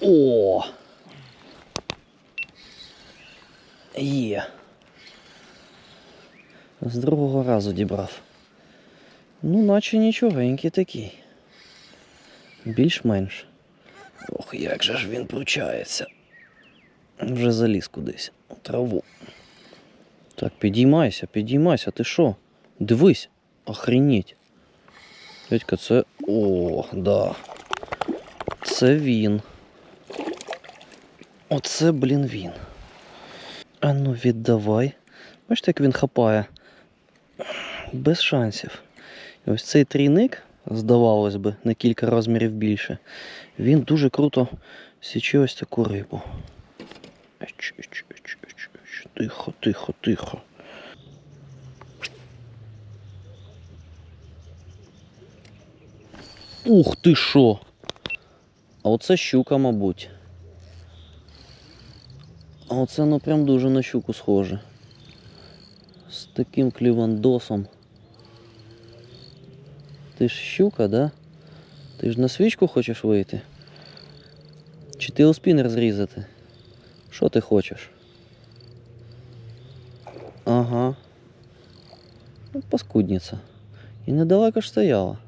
О! Є. З другого разу дібрав. Ну, наче нічогенький такий. Більш-менш. Ох, як же ж він пручається. Вже заліз кудись. У траву. Так, підіймайся, підіймайся, ти що? Дивись, охренеть. Дядька, це. О, да. Це він. Оце, блін, він. А ну віддавай. Бачите, як він хапає. Без шансів. І ось цей трійник, здавалось би, на кілька розмірів більше, він дуже круто січе ось таку рибу. Тихо, тихо, тихо. Ух ти що! А оце щука, мабуть. А оце ну прям дуже на щуку схоже. З таким клівандосом. Ти ж щука, да? Ти ж на свічку хочеш вийти? Чи ти спінер зрізати? Що ти хочеш? Ага. Ну, паскудниця. І недалеко ж стояла.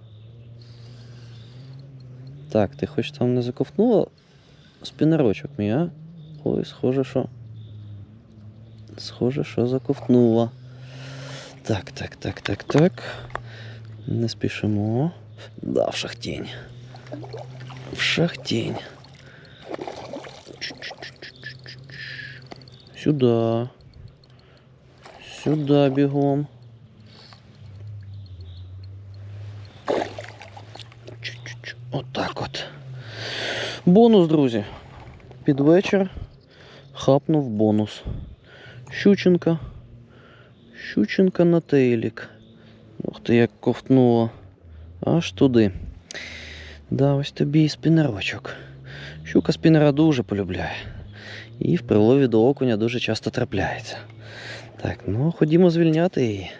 Так, ти хоч там не заковтнула спінерочок мій, а? Ой, схоже, що. Схоже, що заковтнула. Так, так, так, так, так. Не спішимо. Да, в шахтінь. В шахтінь. Сюди. Сюди бігом. Отак от. Бонус, друзі. Під вечір хапнув бонус. Щученка. Щученка на тейлік. Ух ти, як ковтнуло. Аж туди. Да, ось тобі і спінерочок. Щука спінера дуже полюбляє. І в прилові до окуня дуже часто трапляється. Так, ну ходімо звільняти її.